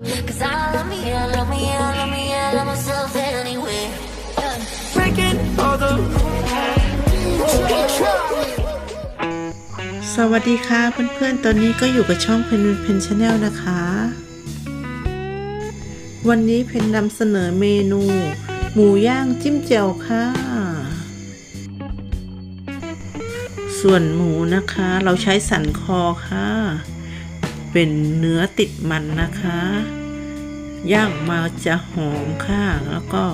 Cause I love me, I love me, I love me, I love myself anyway. Breaking all the สวัสดีค่ะเพื่อนๆ ตอนนี้ก็อยู่กับช่องเพนเพนชาแนลนะคะ วันนี้เพนนำเสนอเมนู หมูย่างจิ้มแจ่วค่ะ ส่วนหมูนะคะ เราใช้สันคอค่ะ เป็นเนื้อติดมันนะคะ ย่างมาจะหอมค่ะ แล้วก็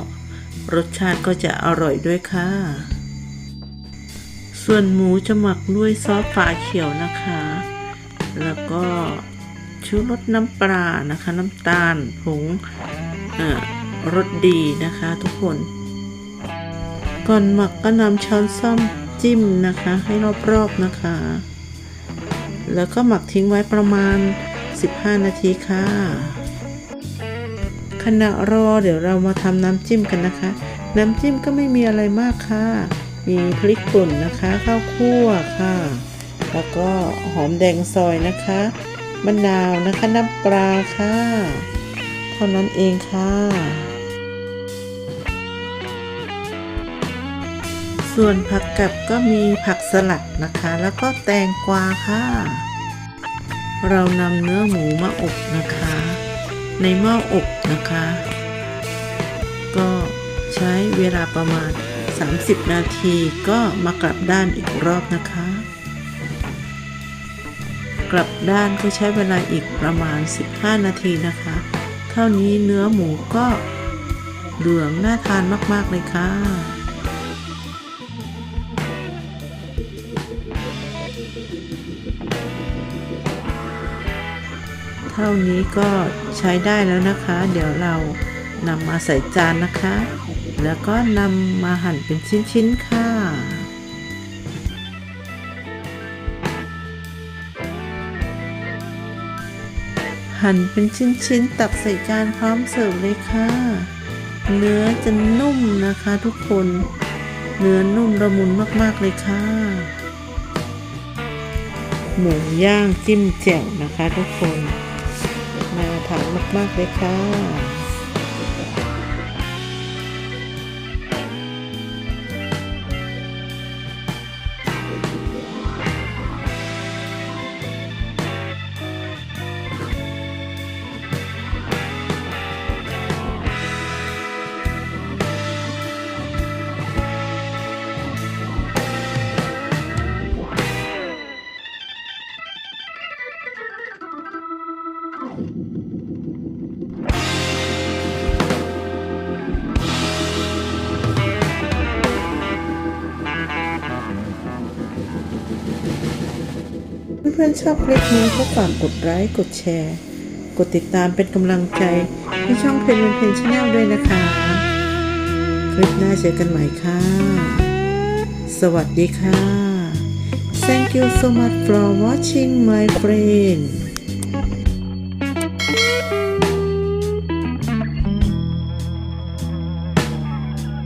รสชาติก็จะอร่อยด้วยค่ะ ส่วนหมูจะหมักด้วยซอสฝาเขียวนะคะ แล้วก็ชูรสน้ำปลานะคะ น้ำตาลผงอ่อรสดีนะคะทุกคน ก่อนหมักก็นำช้อนซ่อมจิ้มนะคะ ให้รอบๆนะคะ แล้วก็หมักทิ้งไว้ประมาณ 15 นาทีค่ะขณะรอเดี๋ยวเรามาทำน้ำจิ้มกันนะคะ น้ำจิ้มก็ไม่มีอะไรมากค่ะ มีพริกป่นนะคะข้าวคั่วค่ะ แล้วก็หอมแดงซอยนะคะมะนาวนะคะน้ำปลาค่ะเท่านั้นเองค่ะ ส่วนผักกับก็มีผักสลัดนะคะ แล้วก็แตงกวาค่ะ เรานำเนื้อหมูมาอบนะคะ ในหม้ออบนะคะ ก็ใช้เวลาประมาณ 30 นาทีก็มากลับด้านอีกรอบนะคะ กลับด้านก็ใช้เวลาอีกประมาณ 15 นาทีนะคะ เท่านี้เนื้อหมูก็เหลืองน่าทานมาก ๆ เลยค่ะ ท่านี้ก็ใช้ได้แล้วนะคะ เดี๋ยวเรานำมาใส่จานนะคะ แล้วก็นำมาหั่นเป็นชิ้นๆค่ะหั่นเป็นชิ้นๆ ตักใส่จานพร้อมเสิร์ฟเลยค่ะ เนื้อจะนุ่มนะคะทุกคน เนื้อนุ่มละมุนมากๆเลยค่ะ หมูย่างจิ้มแจ่วนะคะทุกคน น่าทานมาก ๆ เลยค่ะ พื่อนๆชอบคลิปนี้ก็ฝากกดไลค์กดแชร์ กดติดตามเป็นกำลังใจให้ช่องเพลินเพลินชาแนลด้วยนะคะ คลิปหน้าเจอกันใหม่ค่ะ สวัสดีค่ะ Thank you so much for watching my friend